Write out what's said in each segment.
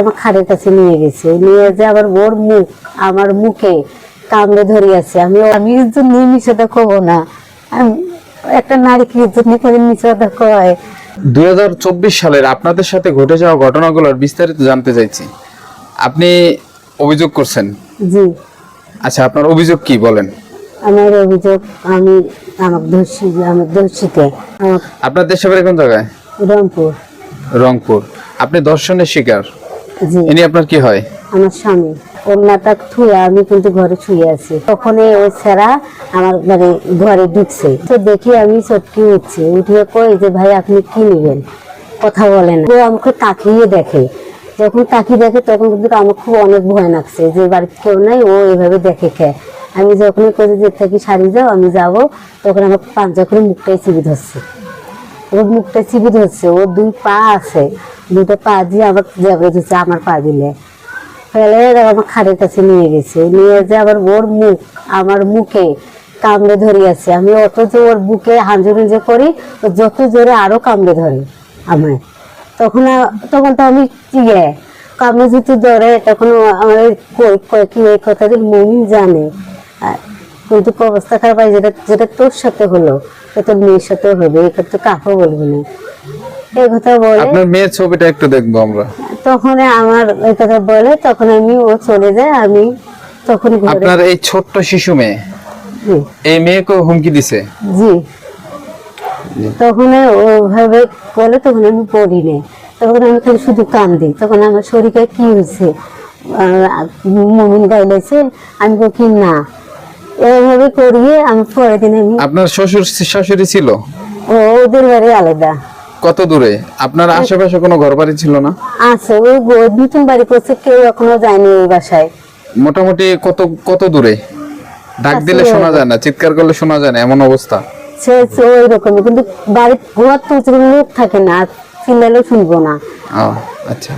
আমার খাড়ের কাছে নিয়ে গেছে। নিয়ে যে আবার ওর মুখ আমার মুখে কামড়ে ধরে আছে আমি আমি ইজ্জত নিয়ে মিশে দেখব না। একটা নারীকে ইজ্জত নিয়ে করে মিশে দেখো হয় দুই সালের আপনাদের সাথে ঘটে যাওয়া ঘটনাগুলোর বিস্তারিত জানতে চাইছি। আপনি অভিযোগ করছেন। জি। আচ্ছা আপনার অভিযোগ কি বলেন? আমার অভিযোগ আমি আমার দোষী আমার দোষীকে আপনার দেশে কোন জায়গায়? রংপুর। রংপুর। আপনি দর্শনের শিকার। ইনি আপনার কি হয়? আমার স্বামী। কন্যাটা থুয়ে আমি কিন্তু ঘরে শুয়ে আছি। তখন ওই ছেড়া আমার মানে ঘরে ঢুকছে। তো দেখি আমি চটকি উঠছি উঠিয়ে কই যে ভাই আপনি কি নেবেন? কথা বলেন ও আমাকে তাকিয়ে দেখে। যখন তাকিয়ে দেখে তখন কিন্তু আমার খুব অনেক ভয় লাগছে যে বাড়িতে কেউ নাই ও এভাবে দেখে খেয়ে আমি যখনই করে যে থাকি শাড়ি যাও আমি যাব তখন আমার পাঞ্জা করে মুখটাই চিবি ধরছে। ওর মুখটা চিবি ধরছে ওর দুই পা আছে দুটো পা দিয়ে আমার জেবড়ে ধরছে আমার পা দিলে। ফেলে আমার খাড়ের কাছে নিয়ে গেছে, নিয়ে যে আবার ওর মুখ, আমার মুখে কামড়ে ধরে আছে আমি অত যে ওর বুকে হাঁজে হাঁজে করি যত জোরে আরও কামড়ে ধরে আমায়। তখন তখন তো আমি ইয়ে কামড়ে যদি ধরে, তখন আমার ওই কই- কই- কি এই কথা মমিন জানে। কিন্তু অবস্থা খারাপ হয় যেটা যেটা তোর সাথে হলো তোর মেয়ের সাথে হবে এটা তো কাকু বলবি না। এই কথা বলে আপনার মেয়ের ছবিটা একটু দেখব আমরা। তখন আমার ওই কথা বলে তখন আমি ও চলে যায় আমি তখন আপনার এই ছোট্ট শিশু মেয়ে এই মেয়েকে হুমকি দিছে? জি। তখন ওভাবে বলে তখন আমি পড়ি নে তখন আমি খালি শুধু কান্দি। তখন আমার শরীরে কি হয়েছে? মমিন গাইলেছে আমি বলি কি না এইভাবে করিয়ে আমি পরের দিন আমি আপনার শ্বশুর শাশুড়ি ছিল? ও ওদের বাড়ি আলাদা। কত দূরে? আপনার আশেপাশে কোনো ঘর বাড়ি ছিল না? আছে ওই নতুন বাড়ি করছে কেউ এখনও যায়নি ওই বাসায়। মোটামুটি কত কত দূরে? ডাক দিলে শোনা যায় না চিৎকার করলে শোনা যায় না এমন অবস্থা। সে ওই রকমই কিন্তু বাড়ির ঘর তো লোক থাকে না আর চিল্লালেও শুনব না। আচ্ছা।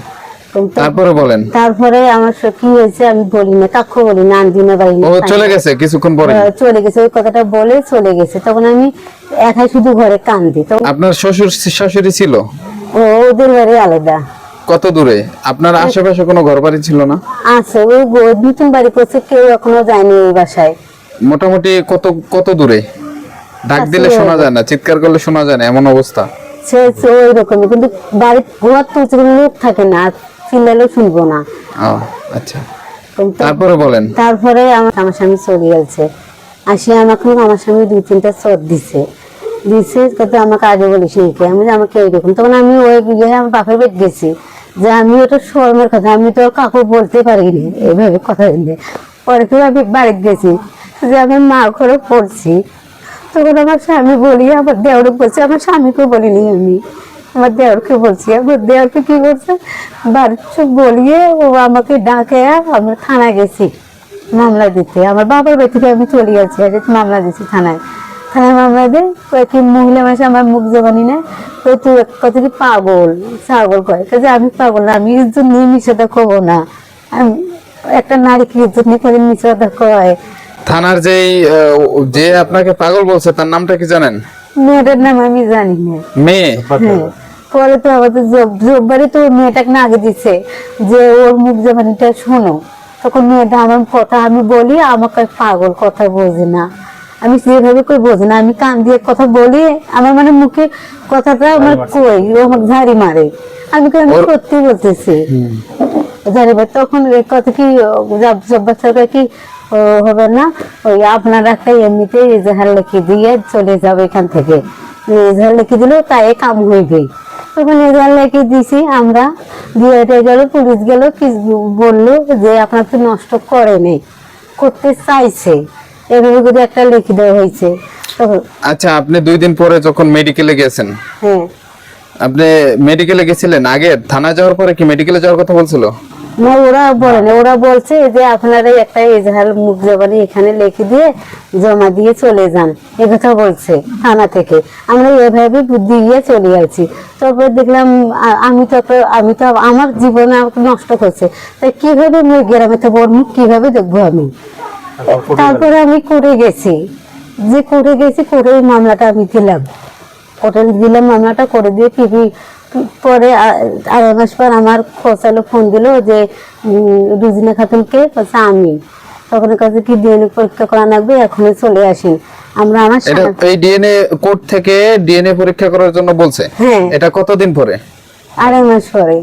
তারপরে বলেন। তারপরে আমার কি হয়েছে আমি বলি না কাকু বলি না বাড়ি ও চলে গেছে কিছুক্ষণ পরে। চলে গেছে ওই কথাটা বলে চলে গেছে। তখন আমি একাই শুধু ঘরে কান্দি। তখন আপনার শ্বশুর শাশুড়ি ছিল? ও ওদের বাড়ি আলাদা। কত দূরে? আপনার আশেপাশে কোনো ঘর বাড়ি ছিল না? আছে ওই নতুন বাড়ি করছে কেউ এখনও যায়নি এই বাসায়। মোটামুটি কত কত দূরে? ডাক দিলে শোনা যায় না চিৎকার করলে শোনা যায় না এমন অবস্থা। সে ওই রকমই কিন্তু বাড়ির ঘর কিন্তু লোক থাকে না চিল্লালেও শুনব না। ও আচ্ছা। তারপরে বলেন। তারপরে আমার আমার স্বামী চলে গেছে। আসি আমাকে আমার স্বামী দুই তিনটা দিছে। দিছে কত আমাকে আগে বলিস নাকি আমি আমাকে এইরকম তখন আমি ওই গিয়ে আমার বাপের বেদ গেছি। যে আমি ওটা শর্মের কথা আমি তো কাকু বলতে পারিনি এইভাবে কথা দিলে পরে তো আমি বাড়িতে গেছি। যে আমি মা করে পড়ছি। তখন আমার স্বামী বলি আমার দেওরে বলছে আমার স্বামীকে বলিনি আমি। আমার দেওরকে বলছি আমার দেওরকে কি করছে বাড়ির সব বলিয়ে ও আমাকে ডাকে আমরা থানায় গেছি মামলা দিতে। আমার বাবার বাড়ি থেকে আমি চলে গেছি আগে মামলা দিছি থানায়। থানায় মামলা দিয়ে কয়েকটি মহিলা মাসে আমার মুখ জবানি নেয় কই তুই কত কি পাগল ছাগল কয়। কাজে আমি পাগল না আমি ইজ্জত নিয়ে মিশে দেখব না। আমি একটা নারীকে ইজ্জত নিয়ে করে মিশে দেখো হয় থানার যেই আহ, যে আপনাকে পাগল বলছে তার নামটা কি জানেন? মেয়েটার নাম আমি জানি না। মেয়ে? হ্যাঁ। পরে তো আমাদের জব- জববারে তো মেয়েটাকে না আগে দিচ্ছে যে ওর মুখ জবানিটা শোনো। তখন মেয়েটা আমার কথা আমি বলি আমাকে পাগল কথা বোঝে না। আমি সেভাবে কই বোঝে না আমি কান দিয়ে কথা বলি আমার মানে মুখে কথাটা আমার কই ও আমাকে ঝাড়ি মারে। আমি কই আমি সত্যি বলতেছি। ঝাড়ি মারে তখন এই কথা কি জব্বার সরকার কি হবে না ওই আপনারা একটা এমনিতে এজাহার লিখে দিয়ে চলে যাবে এখান থেকে। এজাহার লিখে দিলেও তাই কাম হইবে। তখন এজাহার লিখে দিছি আমরা দিয়ে এটা গেল পুলিশ গেল কি বলল যে আপনার তো নষ্ট করেনি করতে চাইছে। এভাবে করে একটা লিখে দেওয়া হয়েছে। আচ্ছা আপনি দুই দিন পরে যখন মেডিকেলে গেছেন হ্যাঁ। আপনি মেডিকেলে গেছিলেন আগে থানা যাওয়ার পরে কি মেডিকেলে যাওয়ার কথা বলছিল? না ওরা বলে না ওরা বলছে যে আপনারা একটা এজাহার মুখ জবানি এখানে লিখে দিয়ে জমা দিয়ে চলে যান। এ কথা বলছে থানা থেকে। আমরা এভাবে বুদ্ধি দিয়ে চলে যাচ্ছি তারপর দেখলাম আমি তো আমি তো আমার জীবন আমাকে নষ্ট করছে। তাই কীভাবে মুখ গ্রামে তো ওর মুখ কীভাবে দেখব আমি? তারপরে আমি করে গেছি। যে করে গেছি করে মামলাটা আমি দিলাম। কোর্টে দিলাম মামলাটা করে দিয়ে টিভি পরে আড়াই মাস পর আমার খোঁচালো ফোন দিল যে রুজিনা খাতুনকে বলছে আমি। তখন কাছে কি ডিএনএ পরীক্ষা করা লাগবে? এখনই চলে আসি। আমরা আমার এই ডিএনএ কোড থেকে ডিএনএ পরীক্ষা করার জন্য বলছে? হ্যাঁ। এটা কতদিন পরে? আড়াই মাস পরে।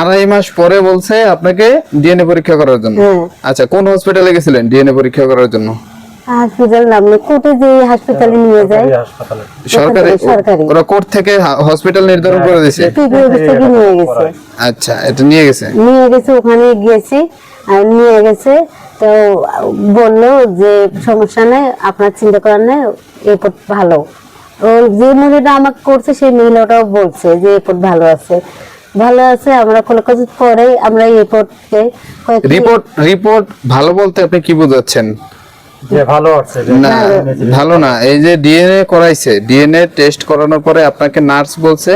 আড়াই মাস পরে বলছে আপনাকে ডিএনএ পরীক্ষা করার জন্য? হ্যাঁ। আচ্ছা কোন হসপিটালে গেছিলেন ডিএনএ পরীক্ষা করার জন্য? হসপিটাল নামলে কোর্টে যে হাসপাতালে নিয়ে যায় সরকারি? সরকারি। ওরা কোর্ট থেকে হসপিটাল নির্ধারণ করে দিয়েছে পিপি অফিস থেকে নিয়ে গেছে। আচ্ছা এটা নিয়ে গেছে? নিয়ে গেছে ওখানে গিয়েছি আর নিয়ে গেছে। তো বলল যে সমস্যা নেই আপনার চিন্তা করার নেই এরপর ভালো। ও যে মহিলাটা আমাকে করছে সেই মহিলাটাও বলছে যে এরপর ভালো আছে। ভালো আছে আমরা কোনো কিছু পরে আমরা এরপরকে রিপোর্ট রিপোর্ট ভালো বলতে আপনি কি বোঝাচ্ছেন? না ভালো না এই যে ডিএনএ করাইছে ডিএনএ টেস্ট করানোর পরে আপনাকে নার্স বলছে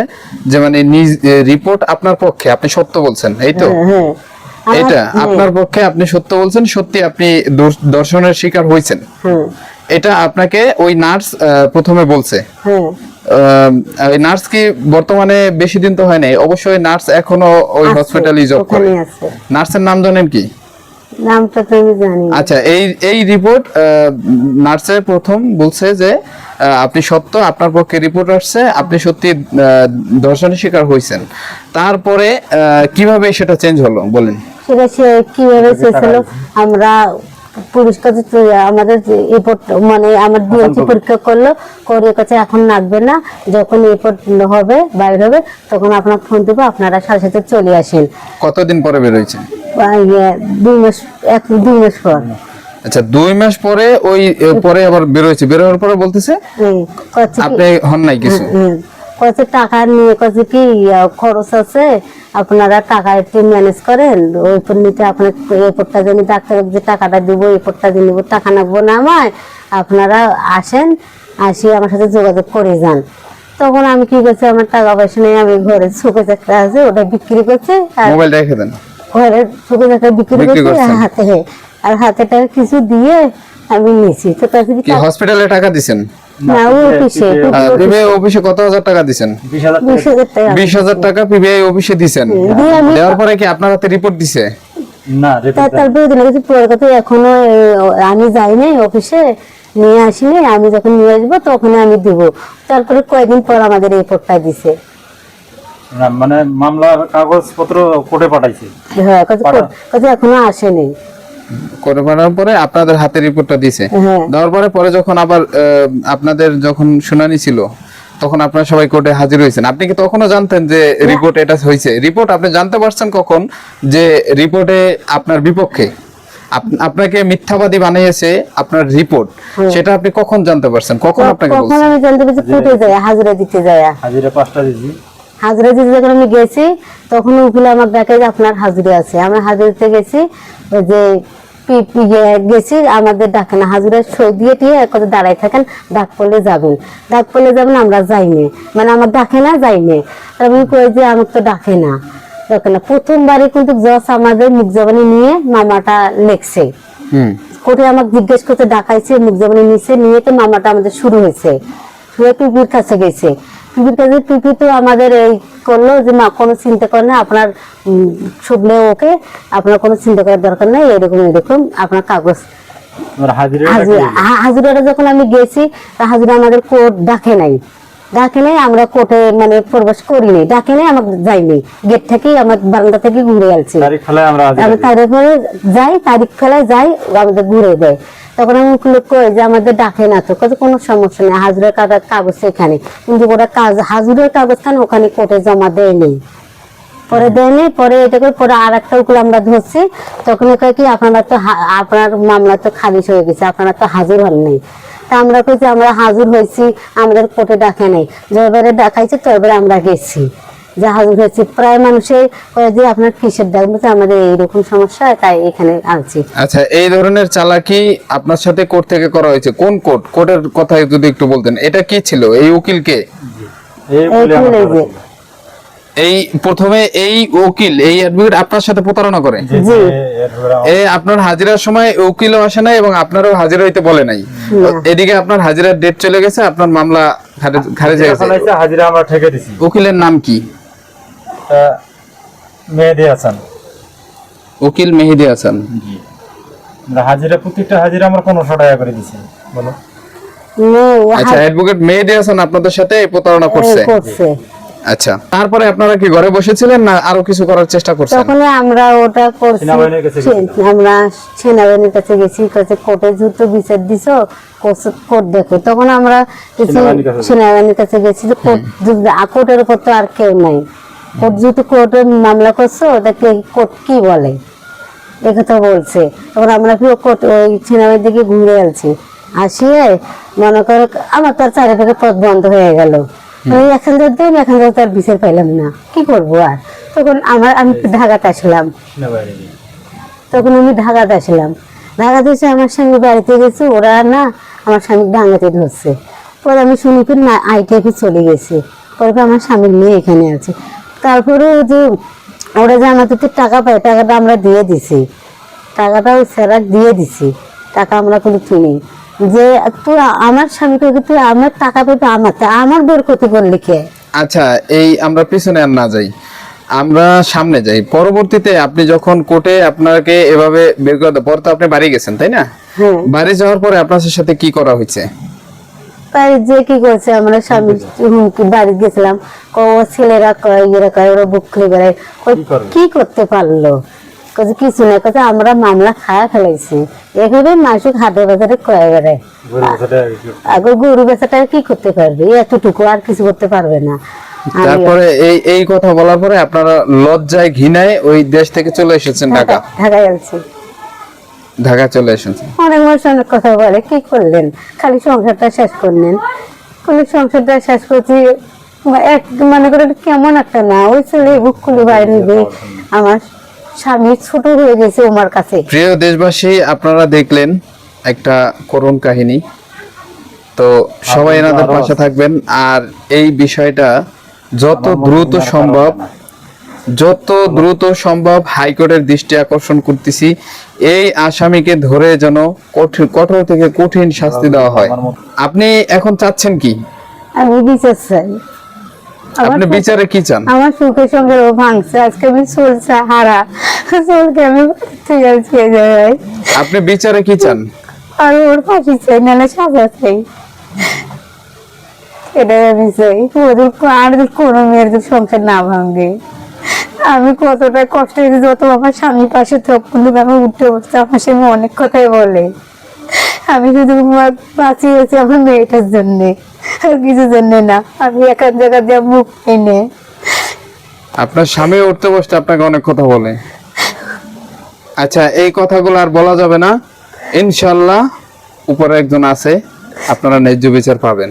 যে মানে রিপোর্ট আপনার পক্ষে আপনি সত্য বলছেন এই তো? হ্যাঁ এটা হ্যাঁ, আপনার পক্ষে আপনি সত্য বলছেন সত্যি আপনি দর্শনের শিকার হয়েছেন হ্যাঁ। এটা আপনাকে ওই নার্স প্রথমে বলছে। আহ, ওই নার্স কি বর্তমানে বেশি দিন তো হয় নাই অবশ্যই নার্স এখনও ওই আছে, হসপিটালে জব করে। নার্সের নাম জানেন কি? নামটা তো আমি জানি আচ্ছা এই এই রিপোর্ট নার্সে প্রথম বলছে যে আহ, আপনি সত্য আপনার পক্ষে রিপোর্ট আসছে আপনি সত্যি আহ, ধর্ষণের শিকার হয়েছেন। তারপরে আহ, কীভাবে সেটা চেঞ্জ হলো বলেন। সেটা সে কীভাবে হলো? আমরা পুলিশ আমাদের রিপোর্ট মানে আমার ডিএনসি পরীক্ষা করল করে কাছে এখন লাগবে না। যখন রিপোর্ট হবে বাইর হবে তখন আপনার ফোন দেবো আপনারা সাথে সাথে চলে আসেন। কতদিন পরে বেরোয়েছে ইয়ে, দুই মাস এক দুই মাস পর। আচ্ছা দুই মাস পরে ওই পরে আবার বেরোয়েছে বেরোনোর পরে বলতেছে? আপনি হন নাই কিছু? কত টাকা নিয়ে কত কি খরচ আছে আপনারা টাকা একটু ম্যানেজ করেন ওই নিতে আপনার এরপরটা জানি ডাক্তার যে টাকাটা দিব এরপরটা দিয়ে নিব টাকা নাকবো না আমায় আপনারা আসেন আসি আমার সাথে যোগাযোগ করে যান। তখন আমি কি করছি আমার টাকা পয়সা নেই আমি ঘরে সুখে একটা আছে ওটা বিক্রি করছে আর মোবাইল রেখে দেন। ঘরে সুখে একটা বিক্রি করছে হাতে আর হাতে টাকা কিছু দিয়ে আমি নিছি তো কি হসপিটালে টাকা দিছেন? না অফিসে পিবিআই অফিসে কত হাজার টাকা বিশ হাজার টাকা। পিবিআই অফিসে আমি দেওয়ার পরে কি আপনার হাতে রিপোর্ট দিছে? না রিপোর্ট তারপরে দিন কিছু পরে কথা এখনও আমি যাইনি অফিসে নিয়ে আসিনি আমি যখন নিয়ে আসব তখন আমি দিব। তারপরে কয়েকদিন পর আমাদের রিপোর্টটা দিছে। মানে মামলার কাগজপত্র কোর্টে পাঠাইছে। হ্যাঁ এখনও আসেনি করে পরে আপনাদের হাতে রিপোর্টটা দিছে। হ্যাঁ। দেওয়ার পরে পরে যখন আবার আপনাদের যখন শুনানি ছিল তখন আপনারা সবাই কোর্টে হাজির হয়েছেন। আপনি কি তখনও জানতেন যে রিপোর্ট এটা হয়েছে? রিপোর্ট আপনি জানতে পারছেন কখন যে রিপোর্টে আপনার বিপক্ষে? আপনাকে মিথ্যাবাদী বানিয়েছে আপনার রিপোর্ট। সেটা আপনি কখন জানতে পারছেন? কখন আপনাকে কখন আমি জানতে পারছি কোর্টে যাই হাজিরা দিতে যায় হাজিরা পাঁচটা দিয়েছি হাজিরা দিতে যখন আমি গেছি তখন উকিল আমার দেখে যে আপনার হাজিরা আছে। আমরা হাজিরাতে গেছি ওই যে ইয়ে গেছি আমাদের ডাকে না হাজিরা সই দিয়ে দিয়ে কত দাঁড়াই থাকেন ডাক পড়লে যাবেন। ডাক পড়লে যাবেন আমরা যাইনি। মানে আমার ডাকে না যাইনি। আমি কই যে আমাকে তো ডাকে না। ডাকে না। প্রথমবারে কিন্তু জজ আমাদের মুখ জবানি নিয়ে মামাটা লেখছে। কোর্টে আমাকে জিজ্ঞেস করতে ডাকাইছে মুখ জবানি নিচে নিয়ে তো মামাটা আমাদের শুরু হয়েছে। শুরু পিপির কাছে গেছে। পিপির কাছে পিপি তো আমাদের এই করল যে কোনো চিন্তা করে না আপনার শুভলে ওকে আপনার কোনো চিন্তা করার দরকার নাই এরকম এরকম আপনার কাগজ। হাজিরাটা যখন আমি গেছি হাজিরা আমাদের কোর্ট ডাকে নাই। ডাকে নাই আমরা কোর্টে মানে প্রবেশ করিনি ডাকে নাই আমাকে যাইনি গেট থেকেই আমার বারান্দা থেকে ঘুরে আসছি তারিখ ফেলায় আমরা। তারপরে যাই তারিখ ফেলায় যাই আমাদের ঘুরে দেয়। তখন আমি উকিল কই যে আমাদের ডাকে না তো। কোনো সমস্যা নেই। হাজুরের কাগজ কাগজ এখানে। কিন্তু ওরা কাজ হাজুরের কাগজ খান ওখানে কোর্টে জমা দেয় নেই। পরে দেয়নি পরে এটাকে পরে আর একটা উকিল আমরা ধরছি। তখন কি আপনারা তো আপনার মামলা তো খারিজ হয়ে গেছে আপনারা তো হাজির হন নাই। তা আমরা কইছি আমরা হাজির হয়েছি আমাদের কোর্টে ডাকে নাই। যতবারে ডাকাইছে ততবারে আমরা গেছি। হাজির হয়েছি প্রায় মানুষে কয়ে যে আপনার কিসের ডাক বলছে আমাদের এইরকম সমস্যা তাই এখানে আনছি। আচ্ছা এই ধরনের চালাকি আপনার সাথে কোর্ট থেকে করা হয়েছে। কোন কোর্ট? কোর্টের কথা যদি একটু বলতেন। এটা কি ছিল? এই উকিলকে এই এই। এই প্রথমে এই উকিল এই অ্যাডভোকেট আপনার সাথে প্রতারণা করে? যে- জি। যে এরপরে আমার- এ আপনার হাজিরার সময় উকিলও আসে নাই এবং আপনারও হাজিরা হইতে বলে নাই। এদিকে আপনার হাজিরার ডেট চলে গেছে আপনার মামলা খারিজ- হয়ে হাজিরা গেছে হাজিরা আমরা ঠেকে দিছি। উকিলের নাম কি? মেহেদি হাসান। উকিল মেহেদি হাসান। হাজিরা প্রত্যেকটা হাজিরা আমরা পনেরোশো টাকা করে দিছি। বলো। আচ্ছা অ্যাডভোকেট মেহেদি হাসান আপনাদের সাথে প্রতারণা করছে? আচ্ছা তারপরে আপনারা কি ঘরে বসেছিলেন না আরও কিছু করার চেষ্টা করছেন? তখন আমরা ওটা করছি। আমরা সেনাবাহিনীর কাছে গেছি কাছে কোর্টে জুতো বিচার দিছ? কোর্ট দেখো। তখন আমরা সেনাবাহিনীর কাছে? গেছি। কোর্ট কোর্টের উপর তো আর কেউ নাই। কোর্ট যেহেতু কোর্টের মামলা করছ ওটাকে কোর্ট কি বলে? বলছে। তখন আমরা কি কোর্ট ওই সেনাবাহিনীর দিকে ঘুরে আসছি আসিয়ে মনে করো আমার তো আর চারিদিকে পথ বন্ধ হয়ে গেল। ওই এখান থেকে দেন এখান থেকে তার বিচার পাইলাম না। কি করব আর? তখন আমার আমি ঢাকাতে আসলাম। তখন আমি ঢাকাতে আসলাম। ঢাকাতে এসে আমার স্বামী বাড়িতে গেছে ওরা না আমার স্বামী ডাঙ্গাতে ধরছে। পরে আমি শুনি না আইটিএফে চলে গেছে। পরে আমার স্বামীর মেয়ে এখানে আছে। তারপরে ওই যে ওরা যে আমাদের তো টাকা পায় টাকাটা আমরা দিয়ে দিছি। টাকাটা ওই স্যারা দিয়ে দিছি টাকা আমরা কোনো কিনি। যে তুই আমার স্বামীকে তুই আমার টাকা পেতে আমার তা আমার বের ক্ষতি করলি কে? আচ্ছা এই আমরা পিছনে আর না যাই। আমরা সামনে যাই। পরবর্তীতে আপনি যখন কোর্টে আপনাকে এভাবে বের করে পরে তো আপনি বাড়ি গেছেন তাই না? হ্যাঁ। বাড়ি যাওয়ার পরে আপনার সাথে কি করা হয়েছে? তাই যে কি করছে আমরা স্বামী বাড়ি গেছিলাম ও ছেলেরা কয় ইয়েরা কয় ওরা বুক খুলে বেড়ায়। কি করতে পারল? কাছে কিছু না কাছে আমরা মামলা খায়া ফেলাইছি। এভাবে মাসিক হাটে বাজারে কয়ে বেড়ায়। আগে গরু বেচাটা কি করতে পারবে? এতটুকু আর কিছু করতে পারবে না। তারপরে এই এই কথা বলার পরে আপনারা লজ্জায় ঘৃণায় ওই দেশ থেকে চলে এসেছেন ঢাকা। ঢাকায় আছি ঢাকা চলে এসেছেন। অনেক মানুষ অনেক কথা বলে কি করলেন? খালি সংসারটা শেষ করলেন। খালি সংসারটা শেষ করছি এক মনে করে কেমন একটা না ওই ছেলে বুক খুলে বাইরে নিবে। আমার স্বামী ছোট হয়ে গেছে ওমার কাছে। প্রিয় দেশবাসী আপনারা দেখলেন একটা করুণ কাহিনী। তো সবাই এনাদের পাশে থাকবেন। আর এই বিষয়টা যত দ্রুত সম্ভব যত দ্রুত সম্ভব হাইকোর্টের দৃষ্টি আকর্ষণ করতেছি এই আসামিকে ধরে যেন কঠিন কঠোর থেকে কঠিন শাস্তি দেওয়া হয়। আপনি এখন চাচ্ছেন কি? আমি বিচার চাই। আপনি বিচারে কি চান? আমার সুখের সঙ্গে ও ভাঙছে। আজকে আমি চলছে হারা। চলকে আমি ঠিক আছে যাই আপনি বিচারে কি চান? আর ওর ফাঁসি চাই নাহলে সাজা চাই। এটাই আমি চাই। ওদের আর কোনো মেয়ের সংসার না ভাঙে। আমি কতটা কষ্ট হয়েছে যত আমার স্বামী পাশে থাক কিন্তু আমি উঠতে বসতে আমার স্বামী অনেক কথাই বলে। আমি শুধু বাঁচিয়েছি আমার মেয়েটার জন্যে। আর কিছু জন্যে না, আমি একান জায়গা দিয়ে মুখ এনে আপনার স্বামী উঠতে বসতে আপনাকে অনেক কথা বলে। আচ্ছা এই কথাগুলো আর বলা যাবে না। ইনশাল্লাহ উপরে একজন আছে, আপনারা ন্যায্য বিচার পাবেন।